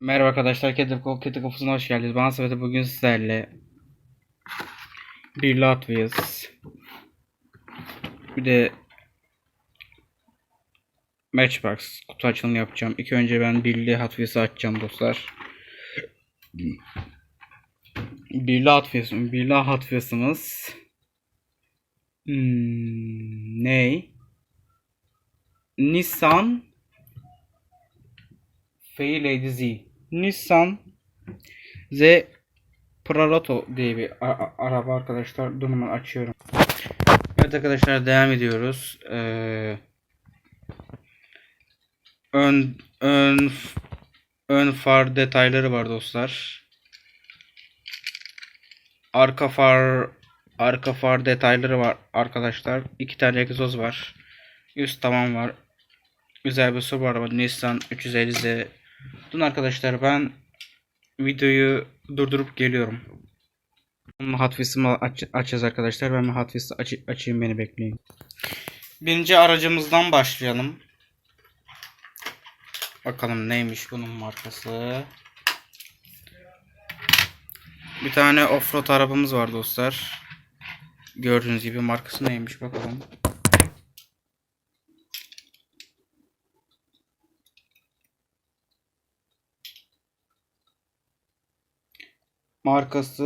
Merhaba arkadaşlar, Kedi Kedi Kafası'na hoş geldiniz. Ben Samet'e bugün sizlerle bir Latvias bir de Matchbox kutu açılımı yapacağım. İlk önce ben birli Wheels'ı açacağım dostlar. Birli Wheels, birli Hot Wheels'ımız hmm, ney? Nissan Fairlady Z. Nissan Z Pralato diye bir araba arkadaşlar. Dur açıyorum. Evet arkadaşlar devam ediyoruz. Ee, ön ön ön far detayları var dostlar. Arka far arka far detayları var arkadaşlar. İki tane egzoz var. Üst tavan var. Güzel bir su araba Nissan 350Z. Dün arkadaşlar ben videoyu durdurup geliyorum. Hot Wheels'ımı aç açacağız arkadaşlar. Ben Wheels'ı aç açayım beni bekleyin. Birinci aracımızdan başlayalım. Bakalım neymiş bunun markası. Bir tane offroad arabamız var dostlar. Gördüğünüz gibi markası neymiş bakalım. Markası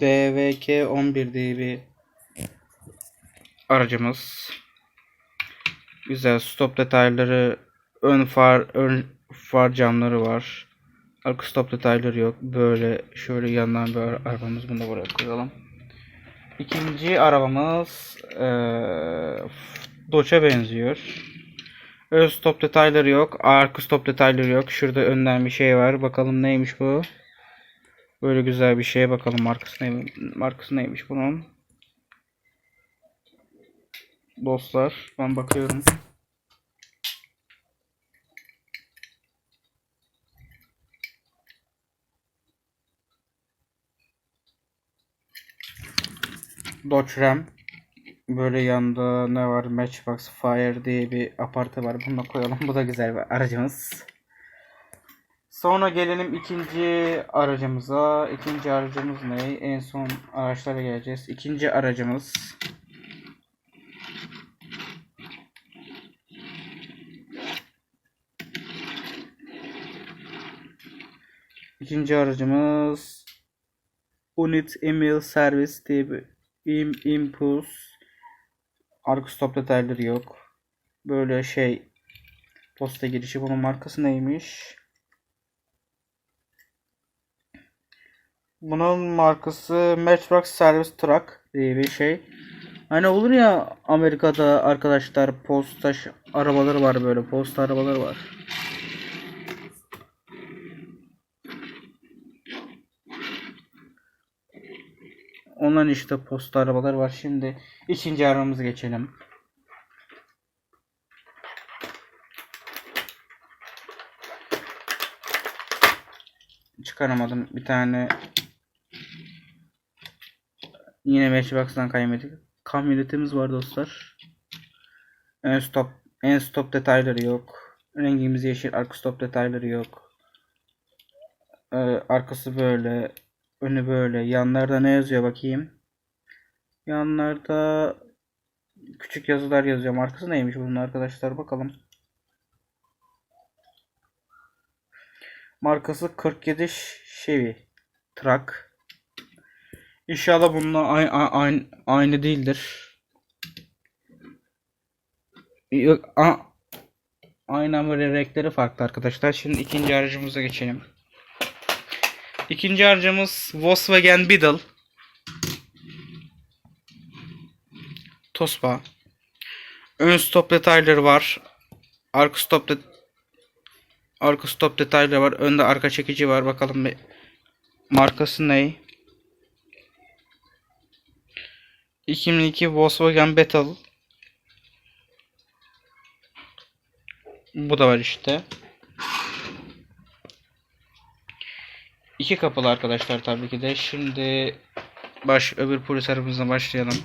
DVK11 diye bir aracımız. Güzel stop detayları, ön far, ön far camları var. Arka stop detayları yok. Böyle şöyle yandan bir ara- arabamız bunu da buraya koyalım. İkinci arabamız eee Dodge'a benziyor. Ön stop detayları yok. Arka stop detayları yok. Şurada önden bir şey var. Bakalım neymiş bu. Böyle güzel bir şeye bakalım markası neymiş, markası neymiş bunun. Dostlar ben bakıyorum. Dodge Ram. Böyle yanında ne var? Matchbox Fire diye bir apartı var. Bunu da koyalım. Bu da güzel bir aracımız. Sonra gelelim ikinci aracımıza. İkinci aracımız ne? En son araçlara geleceğiz. İkinci aracımız İkinci aracımız Unit Email Service diye bir Im Impulse Arka stop detayları yok. Böyle şey posta girişi bunun markası neymiş? Bunun markası Matchbox Service Truck diye bir şey. Hani olur ya Amerika'da arkadaşlar posta arabaları var böyle posta arabaları var. Onların işte posta arabaları var. Şimdi ikinci arabamıza geçelim. Çıkaramadım. Bir tane Yine Matchbox'tan kaybettik. Kamyonetimiz var dostlar. En stop en stop detayları yok. Rengimiz yeşil, arka stop detayları yok. Ee, arkası böyle, önü böyle. Yanlarda ne yazıyor bakayım. Yanlarda küçük yazılar yazıyor. Markası neymiş bunun arkadaşlar bakalım. Markası 47 Chevy Truck. İnşallah bununla aynı, aynı, değildir. Yok, a, aynı ama renkleri farklı arkadaşlar. Şimdi ikinci aracımıza geçelim. İkinci aracımız Volkswagen Beetle. Tospa. Ön stop detayları var. Arka stop det Arka stop detayları var. Önde arka çekici var. Bakalım bir markası ne? 2002 Volkswagen Beetle. Bu da var işte. İki kapılı arkadaşlar tabii ki de. Şimdi baş öbür polis arabamızla başlayalım.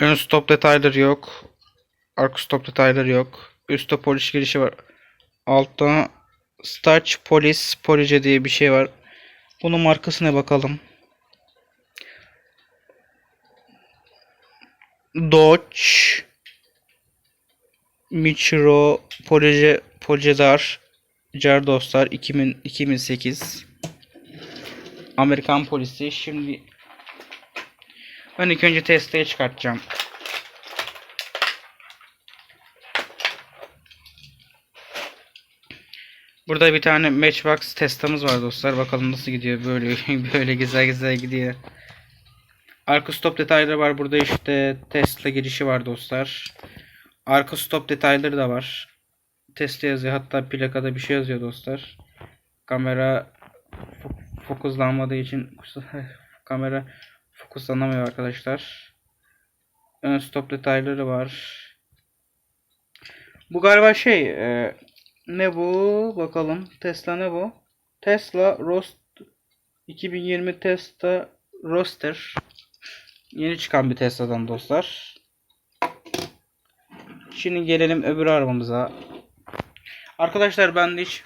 Ön stop detayları yok. Arka stop detayları yok. Üstte polis girişi var. Altta Starch Police Police diye bir şey var. Bunun markasına bakalım. Dodge Michiro Police Policedar Car dostlar 2000, 2008 Amerikan polisi şimdi ben ilk önce testeye çıkartacağım. Burada bir tane Matchbox testamız var dostlar. Bakalım nasıl gidiyor. Böyle böyle güzel güzel gidiyor. Arka stop detayları var. Burada işte Tesla girişi var dostlar. Arka stop detayları da var. Tesla yazıyor. Hatta plakada bir şey yazıyor dostlar. Kamera fo- fokuslanmadığı için kamera fokuslanamıyor arkadaşlar. Ön stop detayları var. Bu galiba şey e, ne bu? Bakalım. Tesla ne bu? Tesla Rost 2020 Tesla Roadster. Yeni çıkan bir Tesla'dan dostlar. Şimdi gelelim öbür arabamıza. Arkadaşlar bende hiç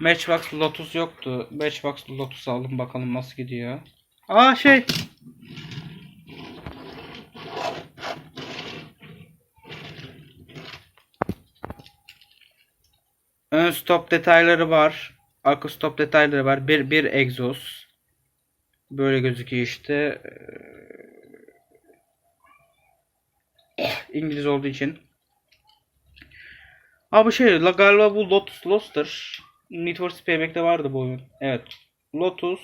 Matchbox Lotus yoktu. Matchbox Lotus aldım bakalım nasıl gidiyor. Aa şey. Ön stop detayları var. Arka stop detayları var. Bir, bir egzoz. Böyle gözüküyor işte. Ee, İngiliz olduğu için. Abi şey la galiba bu Lotus Loster. Need for Speed Payback'te vardı bu oyun. Evet. Lotus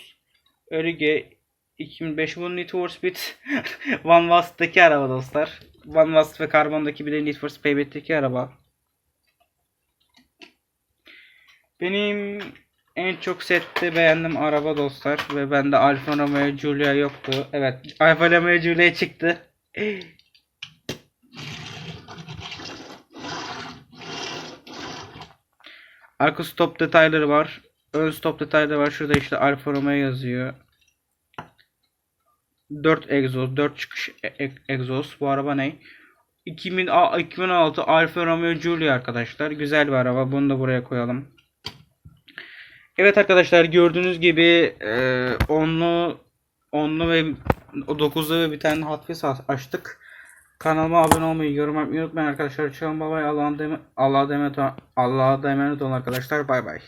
Örüge 2005 bu Need for Speed One Wast'taki araba dostlar. One Wast ve Carbon'daki bir de Need for Speed Payback'teki araba. Benim en çok sette beğendiğim araba dostlar ve bende Alfa Romeo Giulia yoktu. Evet, Alfa Romeo Giulia çıktı. Arka stop detayları var. Ön stop detayları var. Şurada işte Alfa Romeo yazıyor. 4 egzoz, 4 çıkış e- e- egzoz. Bu araba ne? 2000, a- 2016 Alfa Romeo Giulia arkadaşlar. Güzel bir araba. Bunu da buraya koyalım. Evet arkadaşlar gördüğünüz gibi e, onlu onlu ve 9'lu ve bir tane Wheels açtık. Kanalıma abone olmayı, yorum yapmayı unutmayın arkadaşlar. Emanet Allah'a emanet Allah'a emanet olun arkadaşlar. Bay bay.